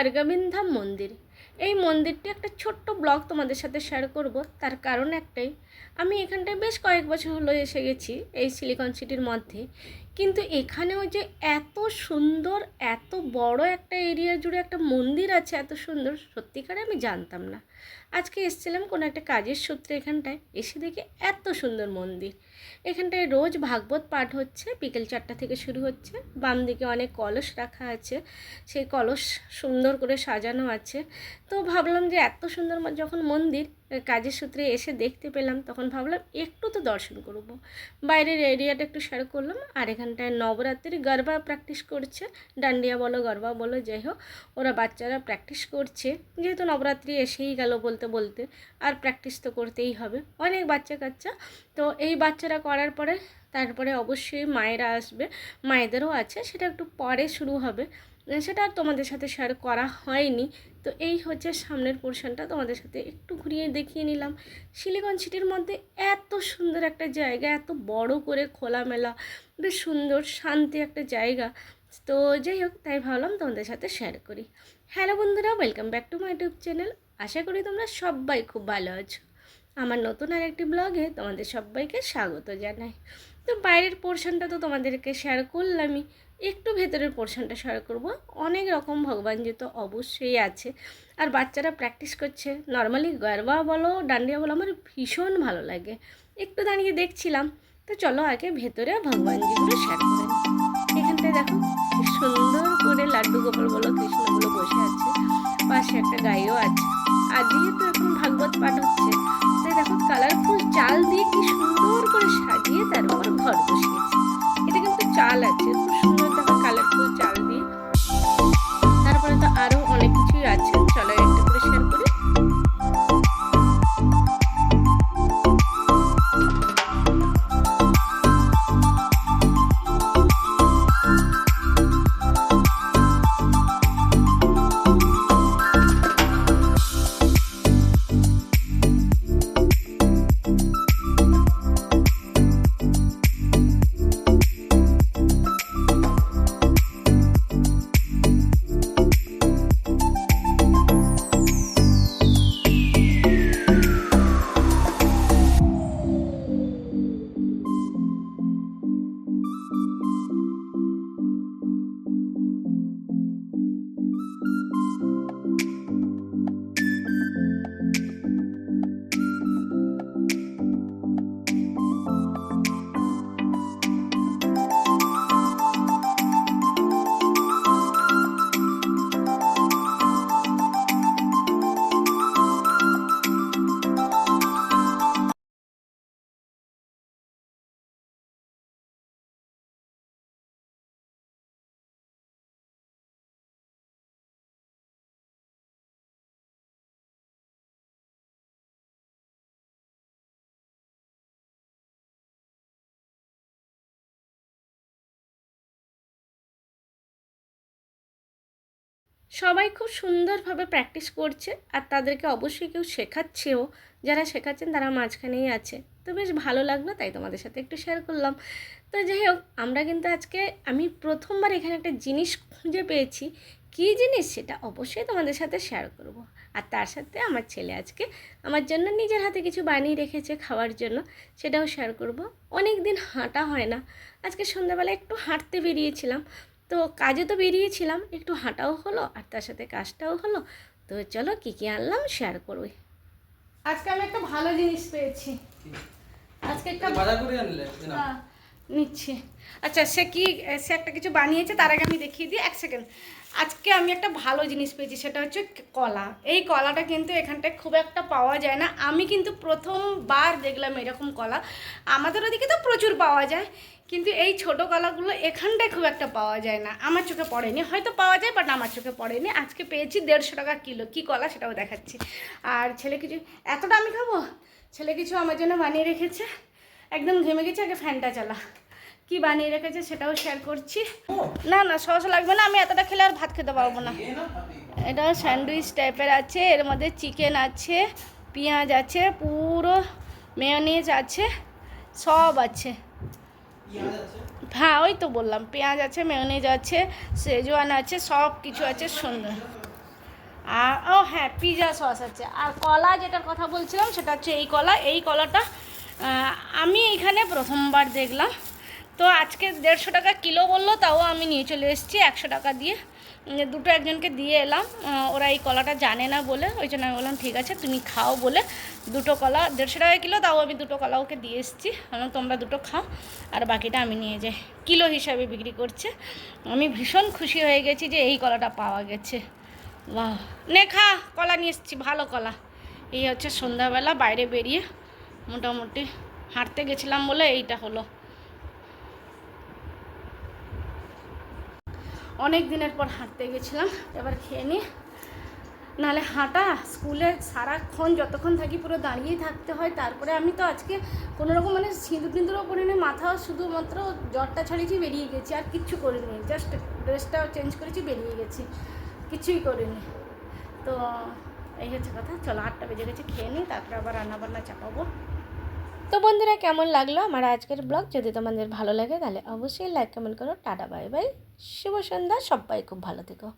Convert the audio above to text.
খার্গাবিন্ধাম মন্দির। এই মন্দিরটি একটা ছোট্ট ব্লগ তোমাদের সাথে শেয়ার করব। তার কারণ একটাই, আমি এখানটায় বেশ কয়েক বছর হলো এসে গেছি এই সিলিকন সিটির মধ্যে। কিন্তু এখানেও যে এত সুন্দর, এত বড় একটা এরিয়া জুড়ে একটা মন্দির আছে, এত সুন্দর, সত্যিকারে আমি জানতাম না। আজকে এসেছিলাম কোনো একটা কাজের সূত্রে এখানটায়, এসে দেখি এত সুন্দর মন্দির। এখানটায় রোজ ভাগবত পাঠ হচ্ছে, বিকেল চারটা থেকে শুরু হচ্ছে বাম দিকে অনেক কলস রাখা আছে, সেই কলস সুন্দর করে সাজানো আছে। তো ভাবলাম যে এত সুন্দর যখন মন্দির কাজের সূত্রে এসে দেখতে পেলাম, তখন ভাবলাম একটু তো দর্শন করব। বাইরের এরিয়াটা একটু শেয়ার করলাম, আর এখানটায় নবরাত্রি গরবা প্র্যাকটিস করছে। ডান্ডিয়া বলো, গরবা বলো, যাই হোক, ওরা বাচ্চারা প্র্যাকটিস করছে। যেহেতু নবরাত্রি এসেই গেল বলতে বলতে, আর প্র্যাকটিস তো করতেই হবে। অনেক বাচ্চা কাচ্চা। তো এই বাচ্চারা করার পরে, তারপরে অবশ্যই মায়েরা আসবে, মায়েদেরও আছে, সেটা একটু পরে শুরু হবে। সেটা আর তোমাদের সাথে শেয়ার করা হয়নি। তো এই হচ্ছে সামনের পোর্শনটা তোমাদের সাথে একটু ঘুরিয়ে দেখিয়ে নিলাম। শিলিগঞ্জ সিটির মধ্যে এত সুন্দর একটা জায়গা, এত বড় করে খোলামেলা, বেশ সুন্দর, শান্তি একটা জায়গা। তো যাই হোক, তাই ভাবলাম তোমাদের সাথে শেয়ার করি। হ্যালো বন্ধুরা welcome back to my YouTube channel আশা করি তোমরা সবাই খুব ভালো আছো। আমার নতুন আর একটি ব্লগে তোমাদের সবাইকে স্বাগত জানাই। তো বাইরের পোর্শনটা তো তোমাদেরকে শেয়ার করলামই। একটু ভেতরের পোর্শনটা শেয়ার করব। অনেক রকম ভগবান যে তো অবশ্যই আছে। আর বাচ্চারা প্র্যাকটিস করছে। নর্মালি গরবা বলো, ডান্ডিয়া বলো, আমার ভীষণ ভালো লাগে। একটু দাঁড়িয়ে দেখছিলাম। তো চলো আগে ভেতরে ভগবানজিগুলো শেয়ার করে। এখানটায় দেখো, কি সুন্দর করে লাড্ডু গোপাল বলো, কৃষ্ণগুলো বসে আছে। পাশে একটা গাইও আছে। আর যেহেতু এখন ভাগবত পাঠ হচ্ছে, তাই দেখো কালারফুল চাল দিয়ে কি সুন্দর সবাই খুব সুন্দরভাবে প্র্যাকটিস করছে আর তাদেরকে অবশ্যই কেউ শেখাচ্ছেও। যারা শেখাচ্ছেন তারা মাঝখানেই আছে। তো বেশ ভালো লাগল, তাই তোমাদের সাথে একটু শেয়ার করলাম। তো যাই হোক, আমরা কিন্তু আজকে, আমি প্রথমবার এখানে একটা জিনিস খুঁজে পেয়েছি। কী জিনিস সেটা অবশ্যই তোমাদের সাথে শেয়ার করব। আর তার সাথে আমার ছেলে আজকে আমার জন্য নিজের হাতে কিছু বানিয়ে রেখেছে খাওয়ার জন্য, সেটাও শেয়ার করব। অনেক দিন হাঁটা হয় না। আজকে সন্ধ্যাবেলা একটু হাঁটতে বেরিয়েছিলাম। তো কাজে তো বেরিয়েছিলাম একটু হাঁটাও হলো আর তার সাথে কাজটাও হলো। তো চলো কী কী আনলাম শেয়ার করবই আজকে আমি একটা ভালো জিনিস পেয়েছি। আজকে একটা বাজার করে আনলে? না। হ্যাঁ, নিচ্ছি। আচ্ছা সে কি, সে একটা কিছু বানিয়েছে, তার আগে আমি দেখিয়ে দিই, এক সেকেন্ড আজকে আমি একটা ভালো জিনিস পেয়েছি, সেটা হচ্ছে কলা। এই কলাটা কিন্তু এখানটায় খুব একটা পাওয়া যায় না। আমি কিন্তু প্রথমবার দেখলাম এরকম কলা। আমাদের ওদিকে তো প্রচুর পাওয়া যায়, কিন্তু এই ছোট কলাগুলো এখানটায় খুব একটা পাওয়া যায় না। আমার চোখে পড়েনি। হয়তো পাওয়া যায় বাট আমার চোখে পড়েনি। আজকে পেয়েছি দেড়শো টাকা কিলো। কি কলা সেটাও দেখাচ্ছি। আর ছেলে কিছু, এতটা আমি খাব? ছেলে কিছু আমার জন্য বানিয়ে রেখেছে। একদম ঘেমে গেছে আগে ফ্যানটা চালা। কি বানিয়ে রেখেছে সেটাও শেয়ার করছি। না না সস লাগবে না আমি এতটা খেলে আর ভাত খেতে পারব না। এটা স্যান্ডউইচ টাইপের আছে এর মধ্যে চিকেন আছে পেঁয়াজ আছে পুরো মেয়নিজ আছে সব আছে। হ্যাঁ ওই তো বললাম পেঁয়াজ আছে মেয়নিজ আছে সেজওয়ান আছে সব কিছু আছে সুন্দর। আর ও হ্যাঁ পিজা সস আছে। আর কলা যেটার কথা বলছিলাম সেটা হচ্ছে এই কলা এই কলাটা আমি এখানে প্রথমবার দেখলাম। তো আজকে দেড়শো টাকা কিলো বলল, তাও আমি নিয়ে চলে এসেছি একশো টাকা দিয়ে। দুটো একজনকে দিয়ে এলাম। ওরা এই কলাটা জানে না বলে, ওই জন্য আমি বললাম, ঠিক আছে, তুমি খাও বলে দুটো কলা, দেড়শো টাকা কিলো, তাও আমি দুটো কলা ওকে দিয়ে এসেছি। তোমরা দুটো খাও, আর বাকিটা আমি নিয়ে যাই কিলো হিসাবে বিক্রি করছে। আমি ভীষণ খুশি হয়ে গেছি যে এই কলাটা পাওয়া গেছে। বাহ নে খা, কলা নিয়ে এসেছি, ভালো কলা। এই হচ্ছে সন্ধ্যাবেলা বাইরে বেরিয়ে মোটামুটি। হাঁটতে গেছিলাম বলে এইটা হলো। অনেক দিনের পর হাঁটতে গেছিলাম, এবার খেয়ে নিই নাহলে হাঁটা, স্কুলে সারাক্ষণ যতক্ষণ থাকি পুরো দাঁড়িয়েই থাকতে হয়, তারপরে আমি তো আজকে কোনো রকম মানে সিঁদুর টিঁদুরও করিনি মাথাও শুধুমাত্র জ্বরটা ছাড়িয়েছি, বেরিয়ে গেছি, আর কিচ্ছু করিনি। জাস্ট ড্রেসটাও চেঞ্জ করেছি, বেরিয়ে গেছি। কিছুই করিনি। তো এই হচ্ছে কথা। চলো আটটা বেজে গেছে, খেয়ে নিই তারপরে আবার রান্নাবান্না চাপাবো। তো বন্ধুরা, কেমন লাগল আমার আজকের ব্লগ? যদি তোমাদের ভালো লাগে, তাহলে অবশ্যই লাইক কমেন্ট করো। টাটা বাই বাই শুভ সন্ধ্যা, সবাই খুব ভালো থেকো।